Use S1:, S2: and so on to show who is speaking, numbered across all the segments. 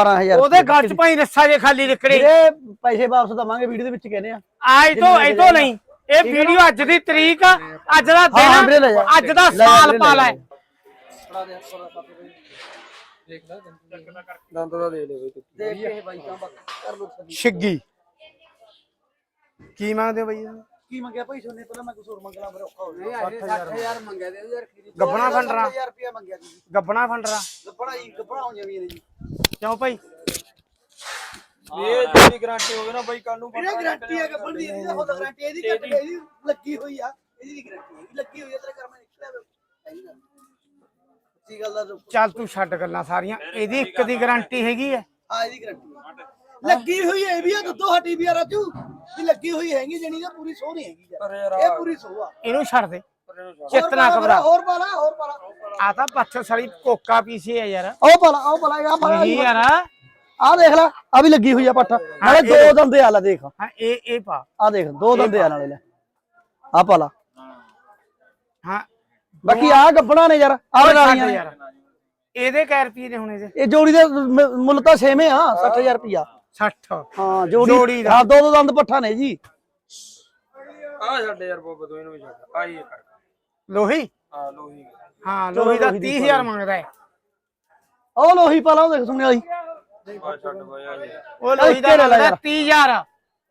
S1: 12000
S2: ਉਹਦੇ ਗੱਲ ਚ ਭਾਈ ਰੱਸਾ ਜੇ ਖਾਲੀ ਨਿਕੜੇ
S1: ਵੀਰੇ ਪੈਸੇ ਵਾਪਸ ਦਵਾਂਗੇ ਵੀਡੀਓ ਦੇ ਵਿੱਚ ਕਹਿੰਦੇ ਆ।
S2: ਆਜ ਤੋਂ ਇਹ ਤੋਂ ਨਹੀਂ। ਇਹ ਵੀਡੀਓ ਅੱਜ ਦੀ ਤਰੀਕ ਆ, ਅੱਜ ਦਾ ਦਿਨ ਆ, ਅੱਜ ਦਾ ਸਾਲ ਪਾ
S1: ਲੈ
S2: ਲੈ
S1: ਜਾ।
S3: ਦੰਦ ਦਾ ਦੇ ਲੈ ਬਈ
S1: ਦੇਖ ਕੇ ਬਾਈ ਕੰਮ ਕਰ ਲੋ
S2: ਛਿੱਗੀ ਕੀ ਮੰਗਦੇ ਹੋ ਬਈ
S1: ਕੀ ਮੰਗਿਆ ਭਾਈ ਸੋਨੇ? ਪਹਿਲਾਂ ਮੈਂ ਕੁਝ ਹੋਰ ਮੰਗਣਾ ਫਿਰ ਔਖਾ ਹੋ
S3: ਅਜੇ 60000 ਮੰਗਿਆ। ਦੇ ਯਾਰ
S2: ਗੱਬਣਾ ਫੰਡਰਾ।
S1: 1000 ਰੁਪਇਆ ਮੰਗਿਆ ਜੀ
S2: ਗੱਬਣਾ ਫੰਡਰਾ।
S1: ਗੱਬੜਾ ਜੀ ਗੱਬੜਾ ਹੋ ਜਾਵੀਂ ਜੀ।
S2: ਕਿਉਂ ਭਾਈ?
S3: ਇਹ ਜਿਹੜੀ ਗਾਰੰਟੀ ਹੋਵੇ ਨਾ ਬਈ ਕੱਲ ਨੂੰ
S1: ਵੀਰੇ ਗਾਰੰਟੀ ਹੈ ਗੱਬੜ ਦੀ ਇਹਦੀ ਤਾਂ ਖੁਦ ਗਾਰੰਟੀ ਇਹਦੀ ਕੱਟ ਇਹਦੀ ਲੱਗੀ ਹੋਈ ਆ ਇਹਦੀ ਗਾਰੰਟੀ ਹੈ ਲੱਗੀ ਹੋਈ ਆ ਤੇਰੇ ਕਰਮਾਂ ਨਿਕਲਿਆ ਵੇ। ਸੱਚੀ ਗੱਲ ਦਾ
S2: ਚੱਲ ਤੂੰ ਛੱਡ ਗੱਲਾਂ ਸਾਰੀਆਂ ਇਹਦੀ ਇੱਕ ਦੀ ਗਾਰੰਟੀ ਹੈਗੀ ਹੈ
S1: ਆ ਇਹਦੀ ਗਾਰੰਟੀ ਲੱਗੀ ਹੋਈ ਹੈ ਇਹ ਵੀ ਆ ਦੁੱਧੋ ਹਟੀ ਵੀ ਆ ਰਾਜੂ। ਵੀ ਲੱਗੀ ਹੋਈ ਹੈਗੀ ਜਣੀ ਨਾ ਪੂਰੀ ਸੋਹ ਨਹੀਂ ਹੈਗੀ ਯਾਰ।
S3: ਅਰੇ ਯਾਰ
S1: ਇਹ ਪੂਰੀ ਸੋਹ ਆ।
S2: ਇਹਨੂੰ ਛੱਡ ਦੇ। ਚਿੱਤ ਨਾ ਘਬਰਾ
S1: ਹੋਰ ਪਾਲਾ ਹੋਰ ਪਾਲਾ
S2: ਆ ਤਾਂ ਪੱਥਰ ਸਾਲੀ ਕੋਕਾ ਪੀਸੀ ਹੈ ਯਾਰ।
S1: ਉਹ ਪਾਲਾ ਉਹ ਪਾਲਾ ਆ ਪਾਲਾ
S2: ਨਹੀਂ ਯਾਰ।
S1: ਆ ਦੇਖ ਲੈ ਆ ਵੀ ਲੱਗੀ ਹੋਈ ਆ ਪੱਠ ਨਾਲੇ ਦੋ ਦੰਦੇ ਆ ਲੈ ਦੇਖ।
S2: ਹਾਂ ਇਹ ਇਹ ਪਾ।
S1: ਆ ਦੇਖ ਦੋ ਦੰਦੇ ਆ ਨਾਲੇ ਲੈ। ਆ ਪਾਲਾ
S2: ਹਾਂ।
S1: ਬਾਕੀ ਆ ਗੱਬਣਾ ਨੇ ਯਾਰ ਆ
S2: ਛੱਡ
S1: ਗਾਲੀਆਂ ਨੇ।
S2: ਯਾਰ। ਇਹਦੇ ਕੈ ਰੁਪਏ ਨੇ ਹੁਣ ਇਹਦੇ
S1: ਇਹ ਜੋੜੀ ਦੇ ਮੁੱਲ ਤਾਂ ਸੇਮ ਆ 60000 ਰੁਪਿਆ
S2: 60
S1: ਹਾਂ ਜੋੜੀ। ਹਾਂ ਦੋ ਦੋ ਦੰਦ ਪੱਠਾ ਨੇ ਜੀ।
S3: ਆ ਛੱਡ ਯਾਰ ਬੱਬ ਤੂੰ ਇਹਨੂੰ ਵੀ ਛੱਡ। ਆਈ ਇਹ ਕਰ
S2: ਲੋਹੀ?
S3: ਆ ਲੋਹੀ।
S2: ਹਾਂ ਲੋਹੀ ਦਾ
S1: ਲੋਹੀ ਦੀ
S2: 30000 ਮੰਗਦਾ ਹੈ।
S1: ਉਹ ਲੋਹੀ ਪਾਲਾ ਉਹ ਦੇਖ ਸੁਣਿਆ ਵਾਲੀ
S3: ਛੱਡ
S2: ਉਹ ਲੋਹੀ ਦਾ ਮੰਗਦਾ
S1: ਯਾਰ।
S2: 30000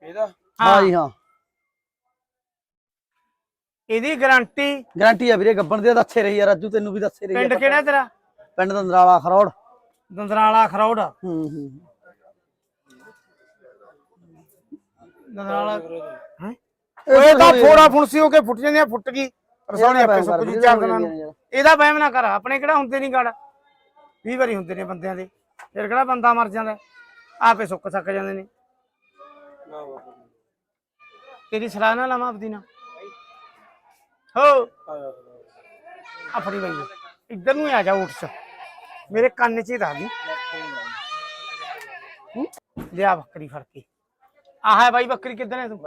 S3: ਇਹਦਾ
S1: ਹਾਂ। ਜੀ ਹਾਂ।
S2: ਇਹਦੀ ਗਾਰੰਟੀ
S1: ਗਾਰੰਟੀ ਆ ਵੀਰੇ ਗੱਬਣ ਦੇ ਦੱਸੇ ਰਹੀ ਆ ਰਾਜੂ ਤੈਨੂੰ ਵੀ ਦੱਸੇ ਰਹੀ
S2: ਪਿੰਡ ਕਿਹੜਾ ਤੇਰਾ?
S1: ਪਿੰਡ ਦੰਦਰਾਲਾ ਖਰੋੜ।
S2: ਦੰਦਰਾਲਾ ਖਰੌੜ।
S1: ਹੂੰ ਹੂੰ।
S2: ਦੰਦਰਾਲਾ ਹੈ। ਓਏ ਤਾਂ ਫੋੜਾ ਫੁਣਸੀ ਹੋ ਕੇ ਫੁੱਟ ਜਾਂਦੀਆਂ ਫੁੱਟ ਗਈ। ਰਸੌਣੇ ਆਪੇ ਸੁੱਕ ਜੂ ਚਾਰ ਦਿਨਾਂ ਨੂੰ। ਇਹਦਾ। ਵਹਿਮ ਨਾ ਕਰ ਆਪਣੇ ਕਿਹੜਾ ਹੁੰਦੇ ਨਹੀਂ ਗੜ? 20 ਵਾਰੀ ਹੁੰਦੇ ਨੇ ਬੰਦਿਆਂ ਦੇ। ਫਿਰ ਕਿਹੜਾ ਬੰਦਾ ਮਰ ਜਾਂਦਾ? ਆਪੇ ਸੁੱਕ ਸੱਕ ਜਾਂਦੇ ਨੇ। ਤੇਰੀ ਸਲਾਹ ਨਾ ਲਵਾਂ ਆਪਦੀ ਨਾ ਹੋ। ਆਪਣੀ ਬਈ। ਇੱਧਰ ਨੂੰ ਆ ਜਾ ਉੱਠ ਚ। ਮੇਰੇ ਕੰਨ 'ਚ ਹੀ ਦੱਸ ਦੀ। ਲਿਆ ਬੱਕਰੀ ਫੜ ਕੇ। ਆਹ ਹੈ ਬਾਈ ਬੱਕਰੀ ਕਿੱਧਰ ਹੈ ਤੂੰ?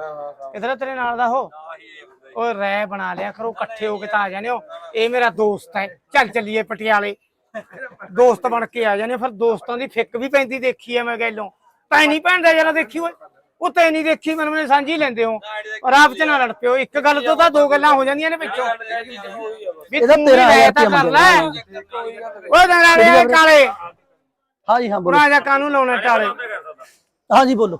S2: ਇਧਰ ਤੇਰੇ ਨਾਲ ਦਾ ਹੋ ਓਏ ਰਹਿ ਬਣਾ ਲਿਆ ਕਰੋ ਇਕੱਠੇ ਹੋ ਕੇ ਤਾਂ ਆ ਜਾਣੇ ਹੋ। ਇਹ ਮੇਰਾ ਦੋਸਤ ਹੈ। ਚੱਲ ਚੱਲੀਏ ਪਟਿਆਲੇ। ਦੋਸਤ ਬਣ ਕੇ ਆ ਜਾਣੇ ਫਿਰ ਦੋਸਤਾਂ ਦੀ ਫਿੱਕ ਵੀ ਪੈਂਦੀ ਦੇਖੀ ਐ ਮੈਂ ਗੈਲੋਂ। ਤੈਂ ਨਹੀਂ ਭੈਣਦਾ ਜਰਾ ਦੇਖੀ ਓਏ ਉਹ ਤੈਂ ਨਹੀਂ ਦੇਖੀ ਮੈਨੂੰ ਮੈਨੂੰ ਸਾਂਝੀ ਲੈਂਦੇ ਹੋ। ਔਰ ਆਪ ਚ ਨਾ ਲੜ ਪਿਓ। ਇੱਕ ਗੱਲ ਤੋਂ ਤਾਂ ਦੋ ਗੱਲਾਂ ਹੋ ਜਾਂਦੀਆਂ ਨੇ ਵਿੱਚੋਂ ਵੀ
S1: ਇਹਦਾ
S2: ਤੂੰ
S1: ਤੇਰਾਂ ਹਜ਼ਾਰ
S2: ਤਾਂ ਕਰ ਲੈ। ਓਏ ਦੰਗਾਲੇ ਕਾਲੇ।
S1: ਹਾਂ ਜੀ ਹਾਂ ਬੋਲੋ।
S2: ਪੁਰਾ ਜਾ ਕਾਨੂੰ ਲਾਉਣੇ ਟਾਲੇ
S1: ਹਾਂ ਜੀ ਬੋਲੋ।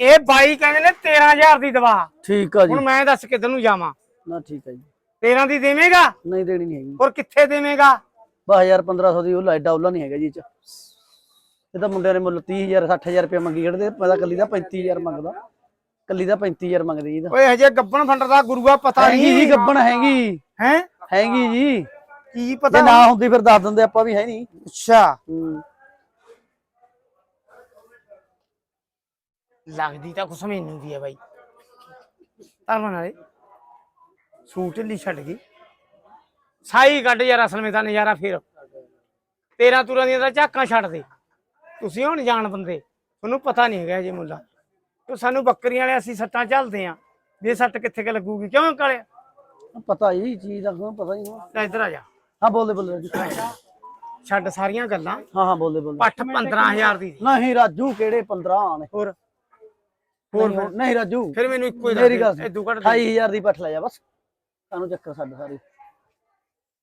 S2: ਇਹ ਬਾਈ ਕਹਿੰਦੇ ਨੇ 13000 ਦੀ ਦਵਾ।
S1: ਠੀਕ ਆ ਜੀ।
S2: ਹੁਣ ਮੈਂ ਦੱਸ ਕਿੱਧਰ ਨੂੰ ਜਾਵਾਂ?
S1: ਨਾ ਠੀਕ ਆ ਜੀ।
S2: 13 ਦੀ ਦੇਵੇਂਗਾ?
S1: ਨਹੀਂ ਦੇਣੀ ਨਹੀਂ ਹੈਗੀ।
S2: ਹੋਰ ਕਿੱਥੇ ਦੇਵੇਂਗਾ?
S1: 12000 1500 ਦੀ ਉਹ ਲਾਈਟ ਡਾਉਲਾ ਨਹੀਂ ਹੈਗਾ ਜੀ ਇਹ ਚ। ਇਹ ਤਾਂ ਮੁੰਡਿਆਂ ਨੇ ਮੁੱਲ 30000 60000 ਰੁਪਏ ਮੰਗੀ ਖੜਦੇ। ਮੈਂ ਤਾਂ ਕੱਲੀ ਦਾ 35000 ਮੰਗਦਾ। ਕੱਲੀ ਦਾ 35000 ਮੰਗਦੇ ਜੀ ਇਹਦਾ
S2: ਓਏ ਹਜੇ ਗੱਬਣ ਫੰਡਰ ਦਾ ਗੁਰੂਆ ਪਤਾ ਨਹੀਂ।
S1: ਜੀ ਗੱਬਣ ਹੈਗੀ।
S2: ਹੈ?
S1: ਹੈਗੀ ਜੀ।
S2: ਕੀ
S1: ਜੇ
S2: ਪਤਾ
S1: ਨਾ ਹੁੰਦੀ ਫਿਰ ਦੱਸ ਦਿੰਦੇ ਆਪਾਂ ਵੀ ਹੈ ਨਹੀਂ।
S2: ਅੱਛਾ। ਲੱਗਦੀ ਤਾਂ ਕੁਛ ਮੈਨੂੰ ਦੀ ਹੈ ਬਾਈ। ਧਰਮ ਨਾਲੇ ਸੂਟ ਲਈ ਛੱਡ ਗਈ। ਸਾਈ ਕੱਢ ਯਾਰ ਅਸਲ ਵਿੱਚ ਤਾਂ ਨਜ਼ਾਰਾ ਫਿਰ। ਤੇਰਾ ਤੁਰਾਂ ਦੀਆਂ ਤਾਂ ਝਾਕਾਂ ਛੱਡ ਦੇ। ਤੁਸੀਂ ਹੁਣ ਜਾਣ ਬੰਦੇ ਤੁਹਾਨੂੰ ਪਤਾ ਨਹੀਂ ਹੈਗਾ ਜੇ ਮੁੱਲਾ। ਤੇ ਸਾਨੂੰ ਬੱਕਰੀਆਂ ਵਾਲੇ ਅਸੀਂ ਸੱਟਾਂ ਚੱਲਦੇ ਆ। ਵੀ ਸੱਟ ਕਿੱਥੇ ਕਿ ਲੱਗੂਗੀ ਕਿਉਂ ਕਾਲੇ
S1: ਪਤਾ ਹੀ ਚੀਜ਼ ਦਾ ਕੋਈ ਪਤਾ ਹੀ ਨਹੀਂ।
S2: ਲੈ ਇੱਧਰ ਆ ਜਾ।
S1: ਹਾਂ ਬੋਲਦੇ ਬੋਲਦੇ।
S2: ਛੱਡ ਸਾਰੀਆਂ ਗੱਲਾਂ।
S1: ਹਾਂ ਹਾਂ ਬੋਲਦੇ ਬੋਲਦੇ
S2: ਪੱਠ 15000 ਦੀ
S1: ਨਹੀਂ ਰਾਜੂ ਕਿਹੜੇ 15 ਨੇ
S2: ਹੋਰ? ਹੋਰ
S1: ਨਹੀਂ, ਨਹੀਂ ਰਾਜੂ।
S2: ਫਿਰ ਮੈਨੂੰ ਇੱਕੋ ਹੀ
S1: ਮੇਰੀ ਗੱਲ।
S2: ਇਦੋਂ ਘੱਟ ਦੇ।
S1: 28000 ਦੀ ਪੱਠ ਲੈ ਜਾ ਬਸ। ਸਾਨੂੰ ਚੱਕਰ ਛੱਡ ਸਾਰੀ?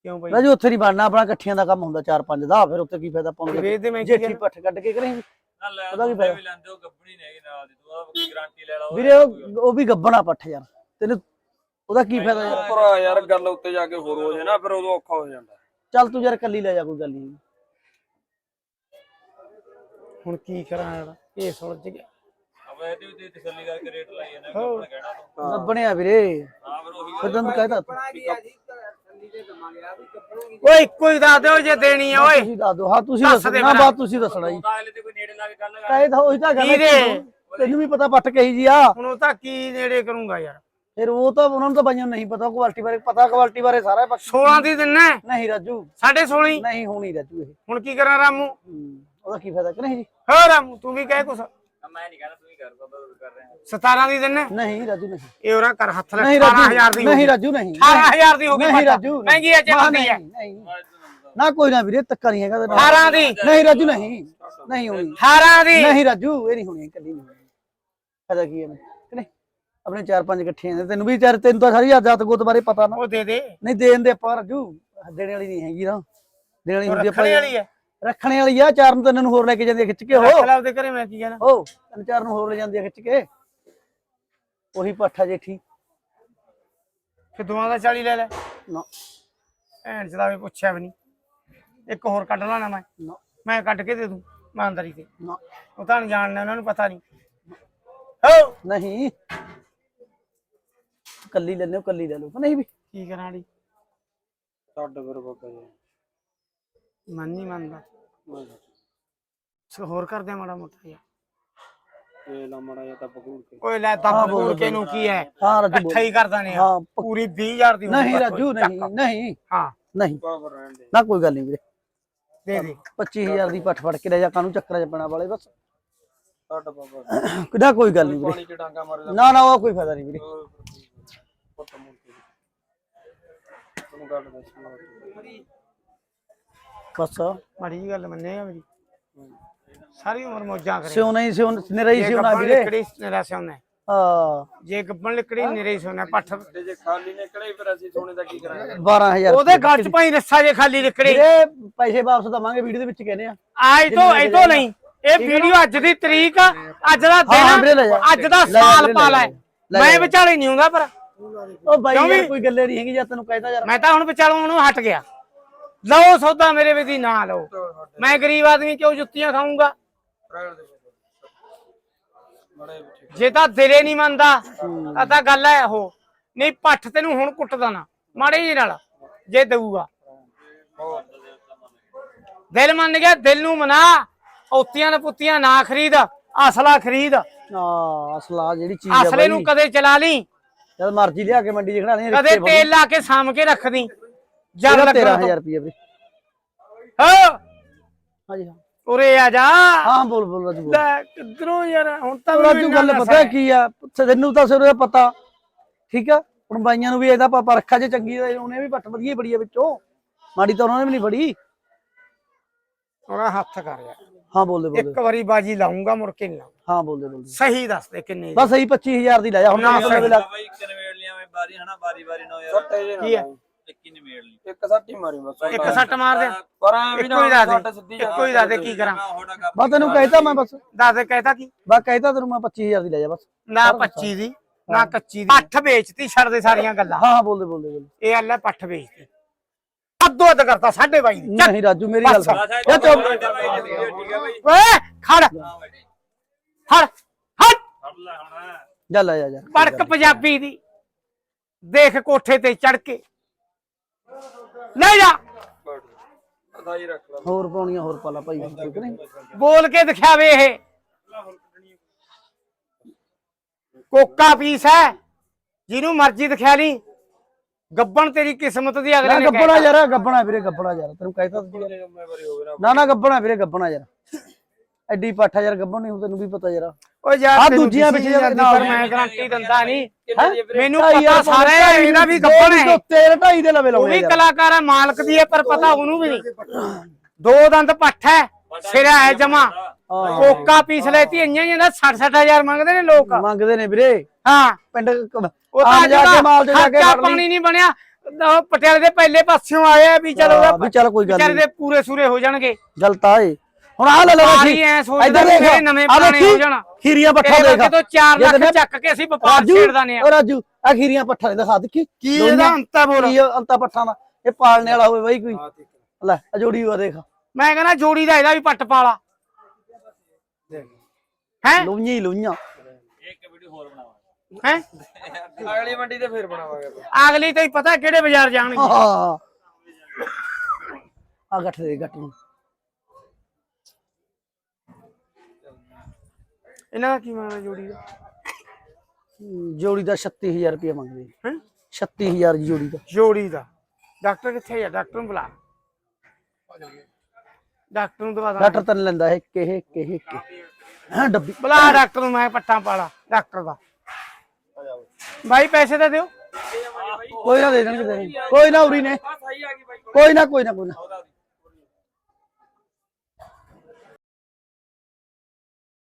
S2: ਕਿਉਂ ਬਾਈ?
S1: ਰਾਜੂ ਉੱਥੇ ਨਹੀਂ ਬਣਨਾ ਆਪਣਾ ਇਕੱਠੀਆਂ ਦਾ ਕੰਮ ਹੁੰਦਾ 4-5 ਦਾ ਫਿਰ ਉੱਥੇ ਕੀ ਫਾਇਦਾ ਪਾਉਂਦੇ?
S2: ਵੇਚ ਦੇ ਮੈਂ
S1: ਜੇਠੀ? ਪੱਠ ਕੱਢ ਕੇ ਕਰੇਂਗੇ।
S4: ਨਾ ਲੈ
S1: ਉਹਦਾ ਕੀ ਫਾਇਦਾ?
S4: ਵੀ ਲੈਂਦੇ ਹੋ ਗੱਬਣੀ ਨੇ ਨਾਲ ਦੀ ਤੂੰ ਉਹਦਾ ਗਾਰੰਟੀ ਲੈ ਲਾ
S1: ਵੀਰੇ ਉਹ ਵੀ ਗੱਬਣਾ ਪੱਠ ਯਾਰ। ਤੈਨੂੰ ਉਹਦਾ ਕੀ ਫਾਇਦਾ ਯਾਰ?
S3: ਭਰਾ ਯਾਰ ਗੱਲ ਉੱਤੇ ਜਾ ਕੇ ਹੋਰ ਹੋ ਜਾਏ ਨਾ ਫਿਰ ਉਦੋਂ ਔਖਾ ਹੋ ਜਾਂਦਾ।
S1: ਚੱਲ ਤੂੰ ਯਾਰ ਕੱਲੀ ਲੈ ਜਾ ਕੋਈ ਗੱਲ ਨਹੀਂ
S2: ਹੁਣ ਕੀ ਕਰਾਂ ਯਾਰ? ਇਹ ਸੁਲਝ ਗਿਆ।
S4: ਇਹਦੀ ਵੀ ਤੇ ਤਸੱਲੀ ਕਰਕੇ ਰੇਟ ਲਾਈ ਜਾਂਦਾ ਗੱਬਣ ਕਹਿਣਾ ਤੂੰ
S1: ਗੱਬਣਿਆ ਵੀਰੇ।
S4: ਹਾਂ ਫਿਰ ਉਹੀ
S2: ਓਏ ਇੱਕੋ ਹੀ ਦੱਸ ਦਿਓ ਜੇ ਦੇਣੀ ਆ ਓਏ।
S1: ਤੁਸੀਂ ਦੱਸ ਦਿਓ। ਹਾਂ ਤੁਸੀਂ
S2: ਦੱਸ ਦੇ।
S1: ਬਾਤ ਤੁਸੀਂ ਦੱਸਣਾ ਜੀ।
S4: ਉਹਦਾ ਅਗਲੇ ਤੇ ਕੋਈ ਨੇੜੇ ਲਾ ਕੇ ਗੱਲ ਕਰ
S1: ਕਹੇ ਤਾਂ ਉਹੀ ਤਾਂ ਗੱਲ ਹੈ
S2: ਵੀਰੇ।
S1: ਤੈਨੂੰ ਵੀ ਪਤਾ ਪੱਠ ਕਹੀ ਜੀ ਆ।
S2: ਹੁਣ ਉਹ ਤਾਂ ਕੀ ਨੇੜੇ ਕਰੂੰਗਾ ਯਾਰ।
S1: ਫਿਰ ਉਹ ਤਾਂ ਉਹਨਾਂ ਨੂੰ ਤਾਂ ਬਾਈਆਂ ਨੂੰ ਨਹੀਂ ਪਤਾ ਕੁਆਲਿਟੀ ਬਾਰੇ ਪਤਾ ਕੁਆਲਿਟੀ ਬਾਰੇ ਸਾਰਾ ਪੱਖ
S2: 16 ਦੀ ਦਿਨਾ
S1: ਨਹੀਂ ਰਾਜੂ।
S2: ਸਾਢੇ 16 ਹੀ?
S1: ਨਹੀਂ ਹੋਣੀ ਰਾਜੂ ਇਹ।
S2: ਹੁਣ ਕੀ ਕਰਾਂ ਰਾਮੂ?
S1: ਹੂੰ, ਉਹਦਾ ਕੀ ਫਾਇਦਾ ਕਿ ਨਹੀਂ ਜੀ?
S2: ਹੋ ਰਾਮੂ ਤੂੰ ਵੀ ਕਹੇ ਕੁਛ।
S4: ਮੈਂ ਨਹੀਂ ਕਹਿਣਾ ਤੂੰ ਹੀ ਕਰ ਬਾਬਾ ਕਰ ਰਹੇ
S2: 17 ਦੀ ਦਿਨਾ?
S1: ਨਹੀਂ ਰਾਜੂ ਨਹੀਂ।
S2: ਇਹ ਉਹਰਾ ਕਰ ਹੱਥ ਲੈ
S1: ਨਹੀਂ
S2: 18000
S1: ਰਾਜੂ
S2: ਦੀ
S1: ਨਹੀਂ ਰਾਜੂ ਨਹੀਂ।
S2: 18000 ਦੀ ਹੋ ਗਈ
S1: ਨਹੀਂ। ਰਾਜੂ
S2: ਮਹਿੰਗੀ ਹੈ। ਚੱਲਦੀ ਹੈ
S1: ਨਾ ਕੋਈ ਨਾ ਵੀਰੇ ਤੱਕਾ ਨਹੀਂ ਹੈਗਾ ਇਹਦੇ ਨਾਲ।
S2: 18 ਦੀ।
S1: ਨਹੀਂ ਰਾਜੂ ਨਹੀਂ ਨਹੀਂ ਹੋਣੀ।
S2: 18 ਦੀ।
S1: ਨਹੀਂ ਰਾਜੂ ਇਹ ਨਹੀਂ ਹੋਣੀ ਕੱਲੀ ਨਹੀਂ ਹੋਣੀ। ਫਾਇਦਾ ਕੀ ਹੈ ਮੈਂ ਕਿ ਨਹੀਂ? ਆਪਣੇ ਚਾਰ ਪੰਜ ਇਕੱਠੇ ਨੇ ਤੈਨੂੰ ਵੀ ਚਾਰ ਤੈਨੂੰ ਤਾਂ ਸਾਰੀ ਜਾਤ ਗੋਤ ਬਾਰੇ ਪਤਾ ਨਾ।
S2: ਉਹ ਦੇ ਦੇ।
S1: ਨਹੀਂ ਦੇਣ ਦੇ ਆਪਾਂ ਰਾਜੂ। ਦੇਣੇ ਵਾਲੀ ਨਹੀਂ ਹੈਗੀ ਨਾ। ਦੇਣ ਵਾਲੀ ਹੁੰਦੀ
S2: ਰੱਖਣੇ ਵਾਲੀ ਹੈ।
S1: ਰੱਖਣੇ ਵਾਲੀ ਆ ਚਾਰ ਨੂੰ ਤੈਨੂੰ ਹੋਰ ਲੈ ਕੇ ਜਾਂਦੀ ਆ ਖਿੱਚ ਕੇ
S2: ਰੱਖ
S1: ਉਹ।
S2: ਲੈ ਉਹਦੇ ਘਰੇ ਮੈਂ ਕੀ ਕਹਿਣਾ।
S1: ਉਹ ਤਿੰਨ ਚਾਰ ਨੂੰ ਹੋਰ ਲੈ ਜਾਂਦੀ ਆ ਖਿੱਚ ਕੇ। ਉਹੀ ਪੱਠਾ ਜੇਠੀ।
S2: ਫਿਰ ਦੋਵਾਂ ਦਾ 40 ਲੈ ਲੈ।
S1: ਨਾ।
S2: ਭੈਣ ਚਦਾ ਵੀ ਪੁੱਛਿਆ ਵੀ ਨਹੀਂ। ਇੱਕ ਹੋਰ ਕੱਢ ਲਾਣਾ ਮੈਂ।
S1: ਨਾ।
S2: ਮੈਂ ਕੱਢ ਕੇ ਦੇ ਦੂੰ ਇਮਾਨਦਾਰੀ ਤੇ।
S1: ਨਾ।
S2: ਉਹ ਤਾਂ ਜਾਣਨਾ ਉਹਨਾਂ ਨੂੰ ਪਤਾ ਨਹੀਂ। ਹੋ।
S1: ਨਹੀਂ। ਕੱਲੀ ਲੈਣੇ ਕੱਲੀ ਲੈ ਲਓ। ਕਿ ਨਹੀਂ ਵੀ।
S2: ਕੀ ਕਰਾਂ ਡੀ?
S3: ਛੱਡ ਫਿਰ ਬਾਬਾ ਜੀ।
S2: ਮਨ ਨਹੀਂ ਮੰਨਦਾ। ਸੋ ਹੋਰ ਕਰਦੇ ਆ ਮਾੜਾ ਮੋਟਾ ਜਿਹਾ?
S3: ਇਹ ਲਮੜਾ ਜਾਂ ਤਾਂ ਪਕੂੜ ਕੇ।
S2: ਓਏ ਲੈ ਤਾਂ
S1: ਹਾਂ, ਬੋਲ,
S2: ਬੋਲ ਕੇ ਨੂੰ ਕੀ ਹੈ?
S1: ਹਾਂ ਰਾਜੂ
S2: ਇਕੱਠਾ ਹੀ ਕਰਦਾ ਨੇ
S1: ਹਾਂ ਪ-
S2: ਪੂਰੀ 20000 ਦੀ
S1: ਨਹੀਂ ਰਾਜੂ
S2: ਓਏ,
S1: ਨਹੀਂ
S2: ਚੱਕ।
S1: ਨਹੀਂ।
S2: ਹਾਂ।
S1: ਨਹੀਂ।
S3: ਬਾਬਾ ਰਹਿਣ ਦੇ।
S1: ਨਾ ਕੋਈ ਗੱਲ ਨਹੀਂ ਵੀਰੇ।
S2: ਦੇ ਦੇ।
S1: 25000 ਦੀ ਪੱਠ ਫੜ ਕੇ ਲੈ ਜਾ ਕਾਨੂੰ ਚੱਕਰਾਂ ਚ ਪੈਣਾ ਵਾਲੇ ਬਸ।
S3: ਛੱਡ
S1: ਨਾ ਕੋਈ ਗੱਲ ਨਹੀਂ ਵੀਰੇ।
S3: ਪਾਣੀ ਚ ਡਾਂਗਾ ਮਾਰੇ
S1: ਨਾ ਨਾ ਉਹ ਕੋਈ ਫਾਇਦਾ ਨਹੀਂ ਵੀਰੇ।
S3: ਪੁੱਤ ਮੁੰਡੇ ਤੈਨੂੰ ਗੱਲ ਦੱਸਣਾ
S1: ਬਸ।
S2: ਮਾੜੀ ਜਿਹੀ ਗੱਲ ਮੰਨੇਗਾ ਮੇਰੀ। ਸਾਰੀ ਉਮਰ ਮੌਜਾਂ ਕਰੇ।
S1: ਸਿਉ ਨਹੀਂ ਸਿਉ ਨਿਰਾਈ
S2: ਜੇ
S1: ਸਿਉ ਨਾ
S2: ਗੱਬਣ
S1: ਵੀਰੇ।
S2: ਲਿਕੜੀ ਨਿਰਾ ਸਿਉਣਾ।
S1: ਹਾਂ।
S2: ਜੇ ਗੱਬਣ ਲਿਕੜੀ ਨਿਰੇ ਸਿਉਣਾ ਪੱਠ।
S3: ਤੇ ਜੇ ਖਾਲੀ ਨਿਕਲੇ ਫਿਰ ਅਸੀਂ ਸੋਨੇ ਦਾ ਕੀ ਕਰਾਂਗੇ?
S1: 12000
S2: ਉਹਦੇ ਗੱਜ ਭਾਈ ਰੱਸਾ ਜੇ ਖਾਲੀ ਲਿਕੜੀ
S1: ਵੀਰੇ ਪੈਸੇ ਵਾਪਸ ਦਵਾਂਗੇ ਵੀਡੀਓ ਦੇ ਵਿੱਚ ਕਹਿੰਦੇ ਆ।
S2: ਆਜ ਤੋਂ ਇਹ ਤੋਂ ਨਹੀਂ। ਇਹ ਵੀਡੀਓ ਅੱਜ ਦੀ ਤਰੀਕ ਅੱਜ ਦਾ ਦਿਨ
S1: ਜਾ।
S2: ਅੱਜ ਦਾ
S1: ਜਾ,
S2: ਸਾਲ ਪਾ
S1: ਲੈ ਜਾ।
S2: ਮੈਂ
S1: ਜਾ।
S2: ਵਿਚਾਲੇ ਨਹੀਂ ਹੁੰਦਾ ਪਰ।
S1: ਉਹ ਬਾਈ? ਕੋਈ ਗੱਲੇ ਨਹੀਂ ਹੈਗੀ ਜਾਂ ਤੈਨੂੰ ਕਹਿਦਾ ਯਾਰ।
S2: ਮੈਂ ਤਾਂ ਹੁਣ ਵਿਚਾਲੋਂ ਉਹਨੂੰ ਹਟ ਗਿਆ। ਲਓ ਸੌਦਾ ਮੇਰੇ ਵਿਧੀ ਨਾ ਲਓ। ਮੈਂ ਗਰੀਬ ਆਦਮੀ ਕਿਉਂ ਜੁੱਤੀਆਂ ਖਾਊਂਗਾ? ਜੇ ਤਾਂ ਦਿਲੇ ਨਹੀਂ ਮੰਨਦਾ ਤਾਂ ਤਾਂ ਗੱਲ ਹੈ ਉਹ ਨਹੀਂ ਪੱਠ ਤੈਨੂੰ ਹੁਣ ਕੁੱਟਦਾ ਨਾ ਮਾੜੇ ਜੀ ਨਾਲ ਜੇ ਦਊਗਾ। ਦਿਲ ਮੰਨ ਗਿਆ ਦਿਲ ਨੂੰ ਮਨਾ। ਔਤੀਆਂ ਨੇ ਪੁੱਤੀਆਂ ਨਾ ਖਰੀਦ ਅਸਲਾ ਖਰੀਦ।
S1: ਆ ਅਸਲਾ ਜਿਹੜੀ ਚੀਜ਼ ਆ
S2: ਅਸਲੇ ਨੂੰ ਕਦੇ ਚਲਾ ਲਈ।
S1: ਜਦ ਮਰਜ਼ੀ ਲਿਆ ਕੇ ਮੰਡੀ 'ਚ ਖੜਾ ਲਈ
S2: ਕਦੇ ਤੇਲ ਲਾ ਕੇ ਸਾਮ ਕੇ ਜਦ ਲੱਗਣਾ
S1: 13000 ਰੁਪਏ ਵੀਰੇ
S2: ਹਾਂ।
S1: ਹਾਂਜੀ ਹਾਂ।
S2: ਉਰੇ ਆ ਜਾ।
S1: ਹਾਂ ਬੋਲ ਬੋਲ ਰਾਜੂ ਬੋਲ।
S2: ਲੈ ਕਿੱਧਰੋਂ ਯਾਰ ਹੁਣ ਤਾਂ
S1: ਰਾਜੂ ਗੱਲ ਪਤਾ ਕੀ ਆ? ਤੈਨੂੰ ਤਾਂ ਸਿਰ ਦਾ ਪਤਾ। ਠੀਕ ਆ? ਹੁਣ ਬਾਈਆਂ ਨੂੰ ਵੀ ਇਹਦਾ ਪਾਪਾ ਰੱਖਾ ਜੇ ਚੰਗੀ ਆ, ਉਹਨੇ ਵੀ ਪੱਟ ਵਧੀਆ ਬੜੀ ਆ ਵਿੱਚੋਂ। ਮਾੜੀ ਤਾਂ ਉਹਨਾਂ ਨੇ ਵੀ ਨਹੀਂ ਬੜੀ
S2: ਥੋੜਾ ਹੱਥ ਕਰ ਯਾਰ।
S1: ਹਾਂ ਬੋਲਦੇ ਬੋਲਦੇ
S2: ਇੱਕ ਵਾਰੀ ਬਾਜੀ ਲਾਉਂਗਾ ਮੁੜ ਕੇ ਨਹੀਂ ਲਾਊਂਗਾ।
S1: ਹਾਂ ਬੋਲਦੇ ਬੋਲਦੇ
S2: ਸਹੀ ਦੱਸ ਦੇ ਕਿੰਨੇ ਦੀ?
S1: ਬਸ ਸਹੀ 25000 ਦੀ ਲੈ ਜਾ ਹੁਣ
S2: ਨਾ,
S1: ਨਾ
S2: ਸਹੀ।
S4: ਬਾਈ ਇੱਕ ਨਵੇੜ ਲਿਆ ਮੈਂ ਬਾਰੀ ਹਨਾ ਬਾਰੀ ਬਾਰੀ ਨਾ ਯਾਰ
S3: ਸੱਟੇ ਜੇ
S2: ਕੀ ਹੈ?
S4: ਇੱਕ ਹੀ ਨਵੇੜ ਲਈ
S3: ਇੱਕ ਸੱਟ ਹੀ ਮਾਰੀ ਬਸ।
S2: ਇੱਕ ਸੱਟ ਮਾਰ ਦੇ।
S3: ਪਰ ਐ ਵੀ
S2: ਇੱਕੋ ਹੀ
S3: ਨਾ
S2: ਦੱਸ
S3: ਸੱਟ
S2: ਦੇ
S3: ਸਿੱਧੀ
S2: ਇੱਕੋ ਹੀ ਦੱਸ ਦੇ ਕੀ ਕਰਾਂ।
S4: ਮੈਂ ਹੋੜਾ ਕੱਪ
S1: ਬਸ ਤੈਨੂੰ ਕਹਿਤਾ ਮੈਂ ਬਸ।
S2: ਦੱਸ ਦੇ ਕਹਿਤਾ ਕੀ?
S1: ਬਸ ਕਹਿਤਾ ਤੈਨੂੰ ਮੈਂ 25000 ਦੀ ਲੈ ਜਾ ਬਸ।
S2: ਨਾ 25 ਦੀ ਨਾ ਕੱਚੀ ਦੀ। ਪੱਠ ਵੇਚਤੀ ਛੱਡ ਦੇ ਸਾਰੀਆਂ ਗੱਲਾਂ।
S1: ਹਾਂ ਹਾਂ ਬੋਲਦੇ ਬੋਲਦੇ ਬੋਲਦੇ
S2: ਇਹ ਅੱਲਾ ਪੱਠ ਵੇਚਤੀ। ਅੱਧੋ ਅੱਧ ਕਰਤਾ 22.5 ਦੀ। ਚੱਲ
S1: ਨਹੀਂ ਰਾਜੂ ਮੇਰੀ ਗੱਲ ਸੁਣ।
S4: ਅੱਛਾ
S1: ਜਾ ਚੁੱਪ।
S4: ਠੀਕ ਹੈ ਬਾਈ।
S2: ਓਏ ਖੜ। ਖੜ ਹਟ
S4: ਫੜ ਲੈ ਹੁਣ।
S1: ਜਾ ਲੈ ਜਾ ਜਾ।
S2: ਪੜਕ ਪੰਜਾਬੀ ਦੀ। ਦੇਖ ਕੋਠੇ ਤੇ ਚੜ ਕੇ। ਲੈ ਜਾ।
S3: ਅਦਾਈ ਰੱਖ ਲਾ।
S1: ਹੋਰ ਪਾਉਣੀਆਂ ਹੋਰ ਪਾ ਲਾ ਭਾਈ ਠੀਕ ਨਹੀਂ।
S2: ਬੋਲ ਕੇ ਦਿਖਾਵੇ ਇਹ। ਕੋਕਾ ਪੀਸ ਹੈ ਜਿਹਨੂੰ ਮਰਜ਼ੀ ਦਿਖਾ ਲਈ। ਗੱਬਣ ਤੇਰੀ ਕਿਸਮਤ ਦੀ ਅਗਲੇ
S1: ਨਾ
S2: ਨੇ
S1: ਗੱਬਣਾ। ਯਾਰ ਗੱਬਣਾ ਵੀਰੇ ਗੱਬਣਾ ਯਾਰ। ਤੈਨੂੰ ਕਹਿਤਾ
S3: ਹੋਵੇ ਨਾ
S1: ਨਾ ਨਾ ਗੱਬਣਾ ਵੀਰੇ ਗੱਬਣਾ ਯਾਰ। ਐਡੀ ਪਾਠਾ ਯਾਰ ਗੱਬਣ ਨਹੀਂ ਤੈਨੂੰ ਵੀ ਪਤਾ ਯਾਰ।
S2: ਓ ਯਾਰ ਤੈਨੂੰ
S1: ਦੂਜੀਆਂ ਵਿੱਚ
S2: ਜਾਂਦੀ
S1: ਨਾਲ
S2: ਪਰ ਮੈਂ ਗਰੰਟੀ ਦਿੰਦਾ ਨਹੀਂ। ਮੈਨੂੰ ਪਤਾ ਸਾਰਾ ਹੈ, ਇਹਦਾ ਵੀ ਗੱਬਣ ਹੈ।
S1: ਤੇਰੇ ਢਾਈ ਦੇ ਲਵੇ
S2: ਉਹ
S1: ਲਾਉਣੇ
S2: ਵੀ
S1: ਯਾਰ।
S2: ਕਲਾਕਾਰ ਹੈ ਮਾਲਕ ਦੀ ਹੈ ਪਰ ਪਤਾ ਉਹਨੂੰ ਵੀ ਨਹੀਂ। ਦੋ ਦੰਦ ਪੱਠ ਹੈ ਸਿਰਾ ਹੈ ਜਮਾ।
S1: ਹਾਂ।
S2: ਕੋਕਾ ਪੀਸ ਲੈਤੀ ਇੰਆਂ ਜਿਹਾ 60 60000 ਮੰਗਦੇ ਨੇ ਲੋਕ।
S1: ਮੰਗਦੇ ਨੇ ਵੀਰੇ।
S2: ਹਾਂ।
S1: ਪਿੰਡ
S2: ਉਹ ਤਾਂ
S1: ਜਾ ਕੇ ਮਾਲ ਦੇ ਜਾ ਕੇ
S2: ਪਾਣੀ ਨਹੀਂ ਬਣਿਆ ਉਹ ਪਟਿਆਲੇ ਦੇ ਪਹਿਲੇ ਪਾਸਿਓਂ ਆਇਆ ਵੀ ਚਲੋ
S1: ਹਾਂ, ਵੀ ਚੱਲ ਕੋਈ ਗੱਲ ਨਹੀਂ
S2: ਦੇ ਪੂਰੇ ਸੂਰੇ ਹੋ ਜਾਣਗੇ।
S1: ਗੱਲ ਤਾਂ ਏ। ਹੁਣ ਆ ਲੈ ਲੈ
S2: ਸਾਰੀ ਐ ਸੋਚਦਾ ਮੇਰੇ ਨਵੇਂ ਪੁਰਾਣੇ ਹੋ ਜਾਣ।
S1: ਖੀਰੀਆਂ ਪੱਠਾ ਦੇਖ।
S2: ਤੋਂ 4
S1: ਜੇ
S2: ਲੱਖ ਚੱਕ ਕੇ ਅਸੀਂ ਵਪਾਰ ਛੇੜਦਾ ਨੇ
S1: ਓ ਰਾਜੂ ਆ ਖੀਰੀਆਂ ਪੱਠਾ ਨੇ ਦਿਖਾ ਦੇਖੀ।
S2: ਕੀ ਇਹਦਾ ਅੰਤਾ ਬੋਲ।
S1: ਕੀ ਅੰਤਾ ਪੱਠਾ ਦਾ? ਇਹ ਪਾਲਣੇ ਵਾਲਾ ਹੋਵੇ ਬਾਈ ਕੋਈ। ਲੈ ਆ ਜੋੜੀ ਵਾ ਦੇਖ।
S2: ਮੈਂ ਕਹਿੰਦਾ ਜੋੜੀ ਦਾ ਇਹਦਾ ਵੀ ਪੱਟ ਪਾਲਾ। ਹੈ?
S1: ਲੂਈਆਂ ਹੀ ਲੂਈਆਂ
S4: ਇੱਕ ਵੀਡੀਓ ਹੋਰ ਬਣਾਵਾਂਗੇ।
S2: ਹੈ?
S3: ਅਗਲੀ ਮੰਡੀ ਤੇ ਫੇਰ ਬਣਾਵਾਂਗੇ।
S2: ਅਗਲੀ ਤੇ ਹੀ ਪਤਾ ਕਿਹੜੇ ਬਾਜ਼ਾਰ ਜਾਣਗੇ।
S1: ਹਾਂ। ਆ ਗੱਠ ਦੇ ਗੱਠ ਨੂੰ।
S2: ਇਹਨਾਂ ਦਾ ਕੀ ਮੰਗਦਾ ਜੋੜੀ ਦਾ?
S1: ਜੋੜੀ ਦਾ 36000 ਰੁਪਏ ਮੰਗਦੇ।
S2: ਹੈ?
S1: 36000 ਦੀ ਜੋੜੀ ਦਾ।
S2: ਜੋੜੀ ਦਾ। ਡਾਕਟਰ ਕਿੱਥੇ ਹੈ ਡਾਕਟਰ ਨੂੰ ਬੁਲਾ। ਡਾਕਟਰ ਨੂੰ ਦਵਾ
S1: ਡਾਕਟਰ ਤਨ ਲੈਂਦਾ ਹੈ ਕਿਹ ਕਿਹ ਕਿ ਹਾਂ ਡੱਬੀ।
S2: ਬੁਲਾ ਡਾਕਟਰ ਨੂੰ ਮੈਂ ਪੱਟਾਂ ਪਾਲਾ ਡਾਕਟਰ ਦਾ। ਭਾਈ ਪੈਸੇ ਤਾਂ ਦਿਓ।
S1: ਕੋਈ ਨਾ ਦੇ ਦੇਣਗੇ। ਕੋਈ ਨਾ ਉਰੀ ਨੇ। ਕੋਈ ਨਾ ਕੋਈ ਨਾ ਕੋਈ ਨਾ।